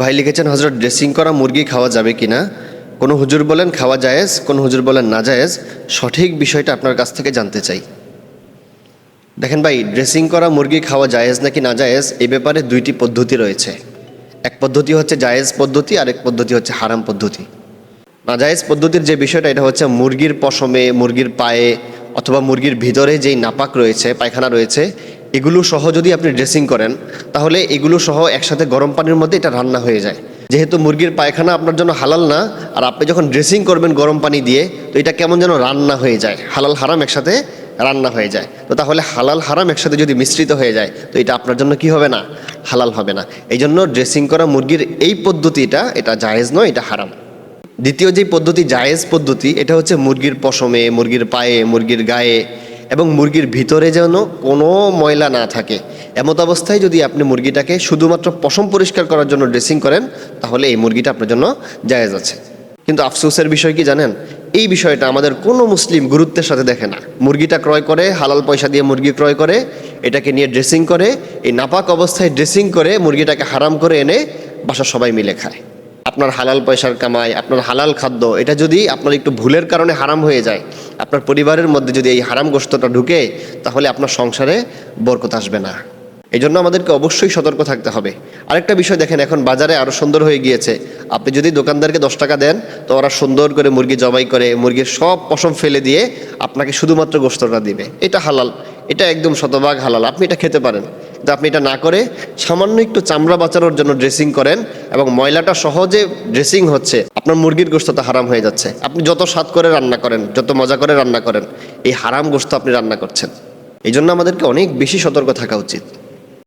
ভাই লিখেছেন হজরত ড্রেসিং করা মুরগি খাওয়া যাবে কি না কোনো হুজুর বলেন খাওয়া জায়েজ, কোনো হুজুর বলেন না জায়েজ? সঠিক বিষয়টা আপনার কাছ থেকে জানতে চাই। দেখেন ভাই ড্রেসিং করা মুরগি খাওয়া জায়েজ নাকি না জায়েজ এই ব্যাপারে দুইটি পদ্ধতি রয়েছে। এক পদ্ধতি হচ্ছে জায়েজ পদ্ধতি আর এক পদ্ধতি হচ্ছে হারাম পদ্ধতি। না নাজায়েজ পদ্ধতির যে বিষয়টা, এটা হচ্ছে মুরগির পশমে, মুরগির পায়ে, অথবা মুরগির ভিতরে যেই নাপাক রয়েছে, পায়খানা রয়েছে এগুলো সহ যদি আপনি ড্রেসিং করেন, তাহলে এগুলো সহ একসাথে গরম পানির মধ্যে এটা রান্না হয়ে যায়। যেহেতু মুরগির পায়খানা আপনার জন্য হালাল না, আর আপনি যখন ড্রেসিং করবেন গরম পানি দিয়ে, তো এটা কেমন যেন রান্না হয়ে যায়। হালাল হারাম একসাথে রান্না হয়ে যায়। তো তাহলে হালাল হারাম একসাথে যদি মিশ্রিত হয়ে যায়, তো এটা আপনার জন্য কি হবে না? হালাল হবে না। এই জন্য ড্রেসিং করা মুরগির এই পদ্ধতিটা, এটা জায়েজ নয়, এটা হারাম। দ্বিতীয় যে পদ্ধতি, জায়েজ পদ্ধতি, এটা হচ্ছে মুরগির পশমে, মুরগির পায়ে, মুরগির গায়ে এবং মুরগির ভিতরে যেন কোনো ময়লা না থাকে। এমত অবস্থায় যদি আপনি মুরগিটাকে শুধুমাত্র পশম পরিষ্কার করার জন্য ড্রেসিং করেন, তাহলে এই মুরগিটা আপনার জন্য জায়েজ আছে। কিন্তু আফসোসের বিষয় কি জানেন? এই বিষয়টা আমাদের কোনো মুসলিম গুরুত্বের সাথে দেখে না। মুরগিটা ক্রয় করে, হালাল পয়সা দিয়ে মুরগি ক্রয় করে, এটাকে নিয়ে ড্রেসিং করে, এই নাপাক অবস্থায় ড্রেসিং করে মুরগিটাকে হারাম করে এনে বাসা সবাই মিলে খায়। আপনার হালাল পয়সার কামাই, আপনার হালাল খাদ্য, এটা যদি আপনার একটু ভুলের কারণে হারাম হয়ে যায় আপনার পরিবারের মধ্যে যদি এই হারাম গোস্তটা ঢুকে, তাহলে আপনার সংসারে বরকত আসবে না। এই জন্য আমাদেরকে অবশ্যই সতর্ক থাকতে হবে। আরেকটা বিষয় দেখেন, এখন বাজারে আরও সুন্দর হয়ে গিয়েছে। আপনি যদি দোকানদারকে দশ টাকা দেন, তো ওরা সুন্দর করে মুরগি জবাই করে, মুরগির সব পশম ফেলে দিয়ে আপনাকে শুধুমাত্র গোস্তটা দিবে। এটা হালাল, এটা একদম শতভাগ হালাল। আপনি এটা খেতে পারেন। কিন্তু আপনি এটা না করে সামান্য একটু চামড়া বাঁচানোর জন্য ড্রেসিং করেন এবং ময়লাটা সহজে ড্রেসিং হচ্ছে, আপনার মুরগির গোস্তটা হারাম হয়ে যাচ্ছে। আপনি যত স্বাদ করে রান্না করেন, যত মজা করে রান্না করেন, এই হারাম গোস্ত আপনি রান্না করছেন। এই জন্য আমাদেরকে অনেক বেশি সতর্ক থাকা উচিত।